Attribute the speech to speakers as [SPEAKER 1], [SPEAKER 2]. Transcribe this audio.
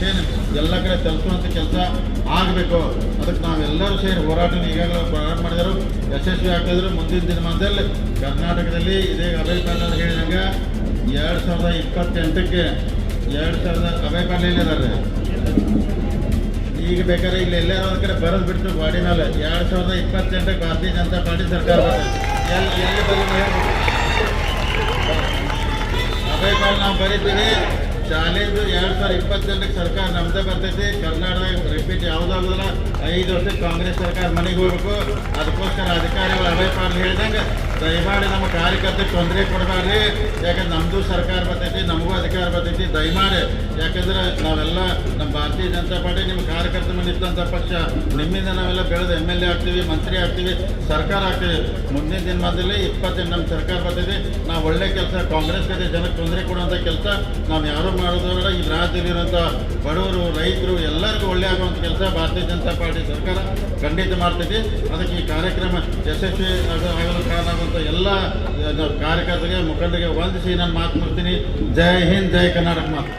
[SPEAKER 1] ದಿಶೆನ ಎಲ್ಲ ಕಡೆ ತಲುಪುವಂಥ ಕೆಲಸ ಆಗಬೇಕು. ಅದಕ್ಕೆ ನಾವೆಲ್ಲರೂ ಸೇರಿ ಹೋರಾಟನ ಈಗಾಗಲೇ ಪ್ರಾರಂಭ ಮಾಡಿದರು. ಯಶಸ್ವಿ ಆಗ್ತಿದ್ರು. ಮುಂದಿನ ದಿನಮಾನದಲ್ಲಿ ಕರ್ನಾಟಕದಲ್ಲಿ ಇದೇ ಅಭಯ ಪಾಟೀಲ್ ಹೇಳಿದಂಗೆ ಎರಡು ಸಾವಿರದ ಇಪ್ಪತ್ತೆಂಟಕ್ಕೆ ಎರಡು ಸಾವಿರದ ಅಭಯ ಇದ್ದಾರೆ ಈಗ ಬೇಕಾದ್ರೆ ಇಲ್ಲಿ ಎಲ್ಲರೂ ಒಂದು ಕಡೆ ಬರೋದು ಬಿಟ್ಟು ಬಾಡಿ ಮೇಲೆ. ಎರಡು ಸಾವಿರದ ಇಪ್ಪತ್ತೆಂಟಕ್ಕೆ ಭಾರತೀಯ ಜನತಾ ಪಾರ್ಟಿ ಸರ್ಕಾರ ಎಲ್ಲಿ ನಾವು ಬರೀತೀವಿ. ಶಾಲೆದು ಎರಡು ಸಾವಿರದ ಇಪ್ಪತ್ತೆರಡಕ್ಕೆ ಸರ್ಕಾರ ನಮ್ದೇ ಬರ್ತೈತಿ. ಕರ್ನಾಟಕ ರಿಪೀಟ್ ಯಾವುದಾಗಲ್ಲ ಐದು ವರ್ಷ ಕಾಂಗ್ರೆಸ್ ಸರ್ಕಾರ ಮನೆಗೆ ಹೋಗ್ಬೇಕು. ಅದಕ್ಕೋಸ್ಕರ ಅಧಿಕಾರಿಗಳು ಅಭಯ್ ಪಾಲ್ ಹೇಳ್ದಂಗೆ ದಯಮಾಡಿ ನಮ್ಮ ಕಾರ್ಯಕರ್ತರಿಗೆ ತೊಂದರೆ ಕೊಡಬಾರ್ರಿ ಯಾಕಂದ್ರೆ ನಮ್ಮದು ಸರ್ಕಾರ ಬರ್ತೈತಿ, ನಮಗೂ ಅಧಿಕಾರ ಬರ್ತೈತಿ. ದಯಮಾಡಿ, ಯಾಕಂದ್ರೆ ನಾವೆಲ್ಲ ನಮ್ಮ ಭಾರತೀಯ ಜನತಾ ಪಾರ್ಟಿ, ನಿಮ್ಮ ಕಾರ್ಯಕರ್ತರ ಮೇಲೆ ಪಕ್ಷ, ನಿಮ್ಮಿಂದ ನಾವೆಲ್ಲ ಬೆಳೆದು ಎಂ ಎಲ್ ಎ ಆಗ್ತೀವಿ, ಮಂತ್ರಿ ಆಗ್ತೀವಿ, ಸರ್ಕಾರ ಆಗ್ತೀವಿ. ಮುಂದಿನ ದಿನಮಾನದಲ್ಲಿ ಇಪ್ಪತ್ತೆಂಟು ನಮ್ಮ ಸರ್ಕಾರ ಬರ್ತೈತಿ. ನಾವು ಒಳ್ಳೆ ಕೆಲಸ, ಕಾಂಗ್ರೆಸ್ ಕಡೆ ಜನಕ್ಕೆ ತೊಂದರೆ ಕೊಡುವಂಥ ಕೆಲಸ ನಾವು ಯಾರೂ ಮಾಡೋದವರ ಈ ರಾಜ್ಯದಲ್ಲಿರುವಂಥ ಬಡವರು, ರೈತರು, ಎಲ್ಲರಿಗೂ ಒಳ್ಳೆ ಆಗುವಂಥ ಕೆಲಸ ಭಾರತೀಯ ಜನತಾ ಪಾರ್ಟಿ ಸರ್ಕಾರ ಖಂಡಿತ ಮಾಡ್ತೈತಿ. ಅದಕ್ಕೆ ಈ ಕಾರ್ಯಕ್ರಮ ಯಶಸ್ವಿ ಆಗ- ಆಗಲು ಕಾರಣ ಎಲ್ಲ ಕಾರ್ಯಕರ್ತರಿಗೆ ಮುಖಂಡರಿಗೆ ವಂದಿಸಿ ನಾನು ಮಾತು ಮಾಡ್ತೀನಿ. ಜೈ ಹಿಂದ್ ಜೈ ಕರ್ನಾಟಕ ಮಾತು.